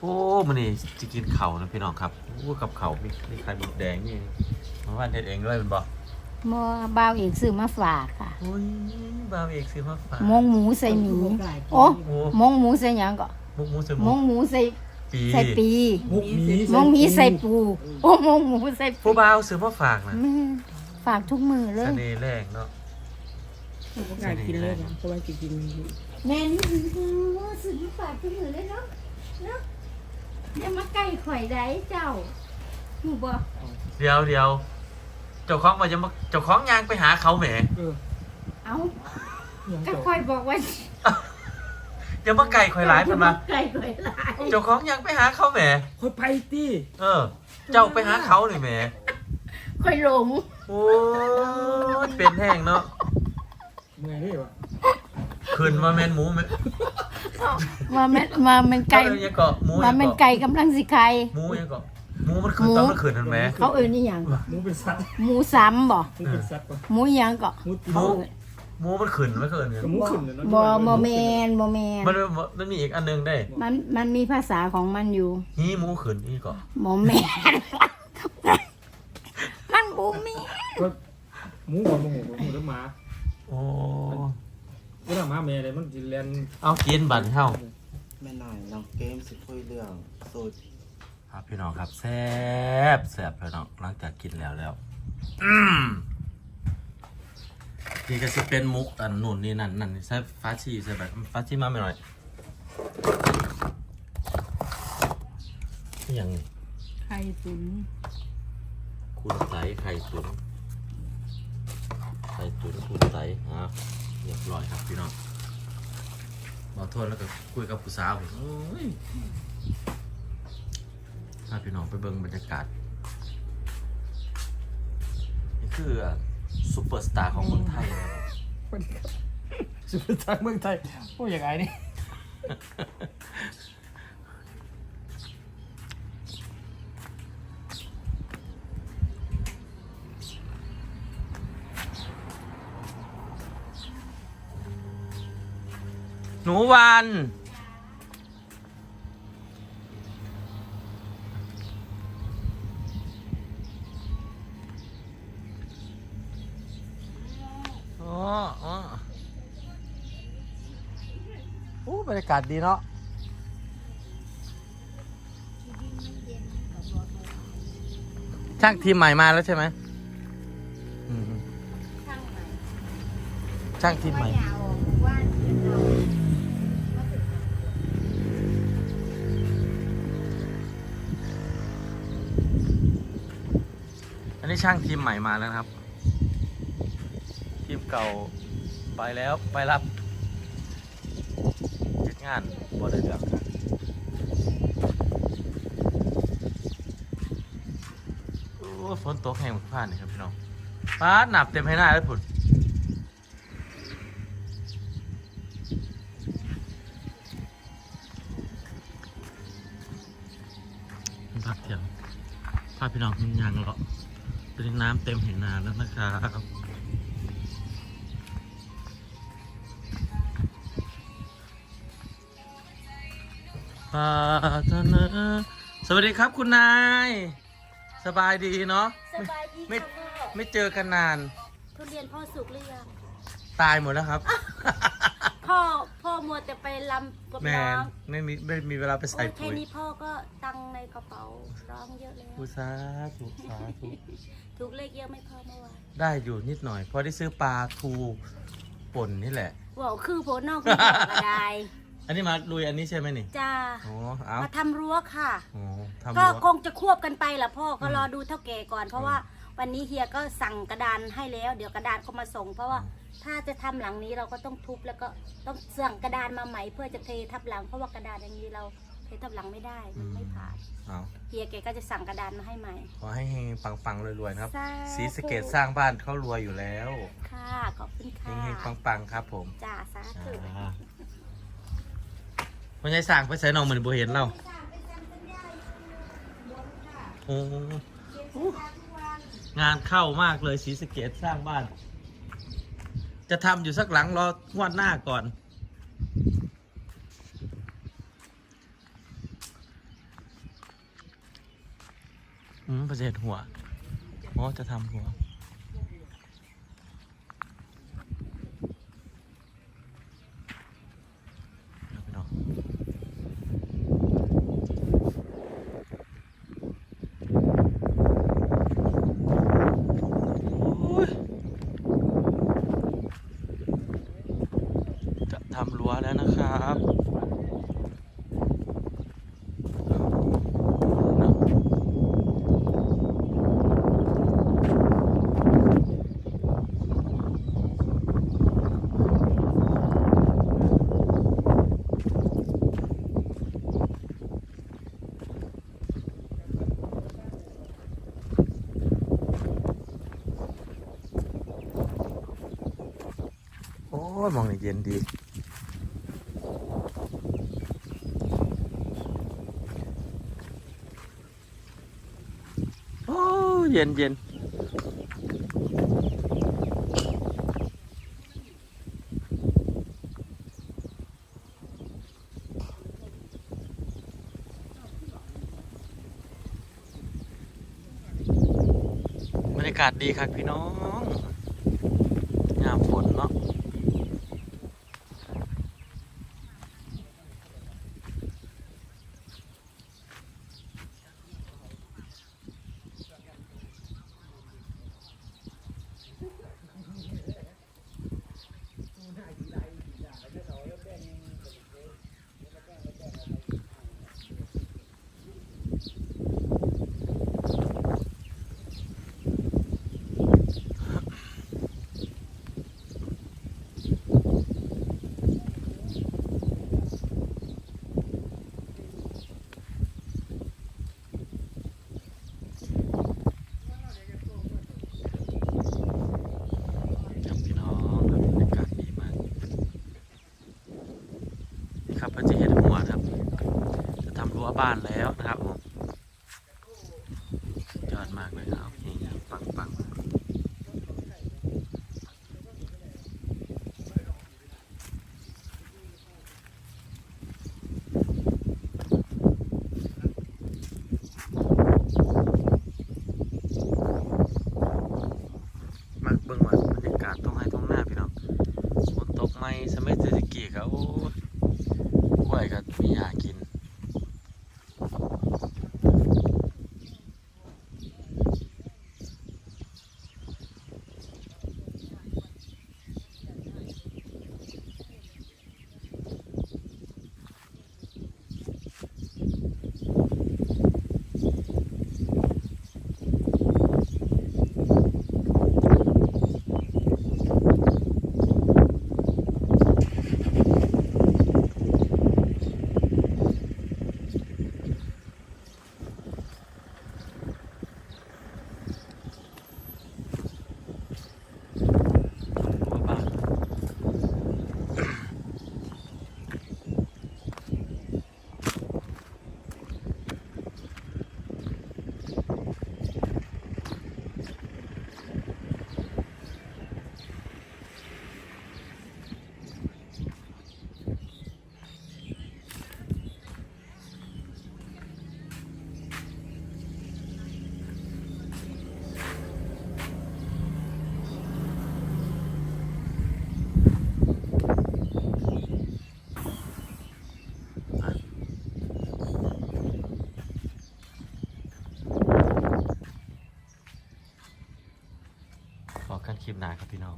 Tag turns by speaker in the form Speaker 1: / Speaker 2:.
Speaker 1: โอ้มันนี่จะกินเข่าวนะพี่น้องครับโอ้กับเข่าวมีมีไข่หมดแดงนี่มาว่านเด็ดเองด้วยเป็นบ่
Speaker 2: หมอบ่าวเอกซื้อมาฝากค่ะ
Speaker 1: โอ้ยบาวเอกซื้อมาฝาก
Speaker 2: มงหมูใส่หมีโอ้
Speaker 1: โอ้
Speaker 2: มงหมูใส่หยังก็
Speaker 1: มุกมูส
Speaker 2: ม
Speaker 1: มุ
Speaker 2: ง
Speaker 1: ก
Speaker 2: หมูใส่
Speaker 1: ปี
Speaker 2: ใส่ปี
Speaker 3: มุกหมี
Speaker 2: มงหมีใส่ปูโอ้มงหมูใส่ปู
Speaker 1: ผู้บ่าวซื้อมาฝากนะ
Speaker 2: แม่ฝากทุกมือเล
Speaker 1: เส
Speaker 2: ย
Speaker 1: น่ห์แรงเนาะ
Speaker 3: ผมก็กล้ากินเลยนะเพราะว่ากินกิน
Speaker 2: แม่นี่ซื้อซื้อมาฝากทุกมือเลยเนาะเนาะ อย่ามาใกล้ข่อยได้เจ้าหูบ่
Speaker 1: เดี๋ยวเดี๋ยวเจ้าของมาจะมาเจ้าของยางไปหาเขาแหม
Speaker 3: เออ
Speaker 2: เอ้า
Speaker 3: ยัง
Speaker 2: ก็
Speaker 3: ต่อ
Speaker 2: ข่อยบอกว่า
Speaker 1: อย่ามาไก่ข่อยหลายเพิ่นมา
Speaker 2: ไกลข่อยหลาย
Speaker 1: เจ้าของยางไปหาเขาแหม
Speaker 3: ค่อยไปตี
Speaker 1: เออ เจ้าไปหาเขาหน่อยแหม
Speaker 2: ข่อยหลง
Speaker 1: โอ้ยเป็นแห้งเนาะ
Speaker 3: เมื่อยได้ปะ
Speaker 1: ขึ้นมาแมนหมูแม่ น
Speaker 2: มาแม่นมาแมันไก่
Speaker 1: เอ้ยยังเกาะหมู
Speaker 2: มา
Speaker 1: ยัง
Speaker 2: แมัน
Speaker 1: เกาะ
Speaker 2: ไก่กำลังสิไข่
Speaker 1: หมูยังเกาะหมูมันขึ้น
Speaker 2: หมู
Speaker 1: ตอนมันขึ้นทันไหม
Speaker 2: เขาเอิ้นนี่หยัง
Speaker 3: หมูเป็นสัตว์
Speaker 2: หมูซ้ำบ่
Speaker 3: หมูเป็นสัตว์ปะ
Speaker 2: หมูหยังก็
Speaker 3: หมูตี
Speaker 1: หมูหมูมันขึ้นไม่ขึ้นเนี่ย
Speaker 3: กับหมูขึ้นเลยเนาะ
Speaker 2: บ่บ่แมนบ่แมน
Speaker 1: มันมันมีอีกอันหนึงได้
Speaker 2: มันมันมีภาษาของมันอยู่
Speaker 1: ฮีหมูขึ้นนี่เกาะ
Speaker 2: บ่แมนมันบ่แมี
Speaker 3: ก็หมูหัวหมูหัวหมูแล้วหมา
Speaker 1: โอ้
Speaker 3: เวลาหมาแม่อะไรมันจะเรียน
Speaker 1: เอากินบันเข้า
Speaker 4: แม่หน่อยน้องเกมสิคุยเรื่องสูตร
Speaker 1: ครับพี่น้องครับแซ่บแซ่บพี่น้องหลังจากกินแล้วแล้วอืมนี่ก็จะเป็นมุกอันนู่นนี่นั่นนั่นใช้ฟ้าชีใช่แบบฟ้าชีมาไม่หน่อยนี่ยัง
Speaker 2: ไข่ตุ๋น
Speaker 1: คุณใสไข่ตุ๋นไข่ตุ๋นคุณใสฮะ เรียบร้อยครับพี่น้องขอโทษแล้วก็คุยกับผู้สาวผมโอ้ยถ้าพี่น้องไปเบิ่งบรรยากาศ นี่คือซูเปอร์สตาร์ของเมืองไทยนะครับ
Speaker 3: สุดท้ายเมืองไทยโอ้ยยังไงนี่
Speaker 1: หนูวัน อ๋ออ๋อโอ้บรรยากาศดีเนาะ ช่างทีมใหม่มาแล้วใช่ไหมอืมช่างทีมใหม่
Speaker 2: ว่าเดี๋ยวเรา
Speaker 1: นี้ช่างทีมใหม่มาแล้วครับ ทีมเก่าไปแล้วไปรับยึดงานบ่ได้เรื่องโอ้ฝนตกแห้งผ่านนี่ครับพี่น้องป้าดหนับเต็มให้หน้าแล้วผุดพักเทียงพาพี่น้องขึ้นยางเลาะ เป็นน้ำเต็มเห็นนาแล้วนะครับปรารถนาสวัสดีครับคุณนาย สบายดีเนาะ
Speaker 2: สบายดี
Speaker 1: ไม่
Speaker 2: ค่ะพ่อ
Speaker 1: ไม่เจอกันนาน
Speaker 2: ทุเรียนพ่อสุกหรือยัง
Speaker 1: ตายหมดแล้วครับ
Speaker 2: พ่อพ่อมัวแต่ไปลำกับ
Speaker 1: แม
Speaker 2: น้
Speaker 1: น
Speaker 2: อง
Speaker 1: ไม่มีไม่มีเวลาไป
Speaker 2: โอ้
Speaker 1: ใส่
Speaker 2: ยแค่
Speaker 1: ปุ๋ย
Speaker 2: นี้พ่อก็ตังค์ในกระเป๋าร้องเยอะแล้ว
Speaker 1: อุสาธุสาธุ
Speaker 2: ถูกเลขเยอะไหม่พ่อเมื่อวาน
Speaker 1: ได้อยู่นิดหน่อยเพอได้ซื้อปลาทูป่นนี่แหละ
Speaker 2: บอกคือโพนอกคือบอกกระได
Speaker 1: อันนี้มาลุยอันนี้ใช่ไหมนี่
Speaker 2: จ้า
Speaker 1: อ๋อเอา
Speaker 2: มาทำรั้วค่ะ
Speaker 1: อ๋อทำ
Speaker 2: ก็
Speaker 1: รั้ว
Speaker 2: คงจะควบกันไปแหละพ่อก็
Speaker 1: อืม
Speaker 2: รอดูเท่าแก่ก่อน เพราะว่า วันนี้เฮียก็สั่งกระดานให้แล้ว เดี๋ยวกระดานเขามาส่ง เพราะว่าถ้าจะทำหลังนี้เราก็ต้องทุบแล้วก็ต้องสั่งกระดานมาใหม่เพื่อจะเททับหลังเพราะว่ากระดานอย่างนี้เราเททับหลังไม่ได้มันไม่ผ่าน
Speaker 1: เอา
Speaker 2: เฮียแกก็จะสั่งกระดานมาให้ใหม่
Speaker 1: ขอให้เฮงๆปังๆรวยๆนะครับ
Speaker 2: สาธุ
Speaker 1: สีสะเกตสร้างบ้านเขารวยอยู่แล้ว
Speaker 2: ค่ะขอบคุณ
Speaker 1: เฮ
Speaker 2: ค่ะ
Speaker 1: งๆปังๆครับผม
Speaker 2: จ้าสาธุ
Speaker 1: อ่าวันยายสั่งไปใส่น้องเหมือนบัเห็นเราโอ้โห งานเข้ามากเลยศรีสะเกดสร้างบ้าน จะทำอยู่สักหลังรองวดหน้าก่อน อืมประเสริฐหัวอ๋อจะทำหัว มองนเย็นดี โอ้ เย็นเย็นบรรยากาศดีครับพี่น้อง รั้วบ้านแล้วนะครับผม ลิปหน้าครับพี่น้อง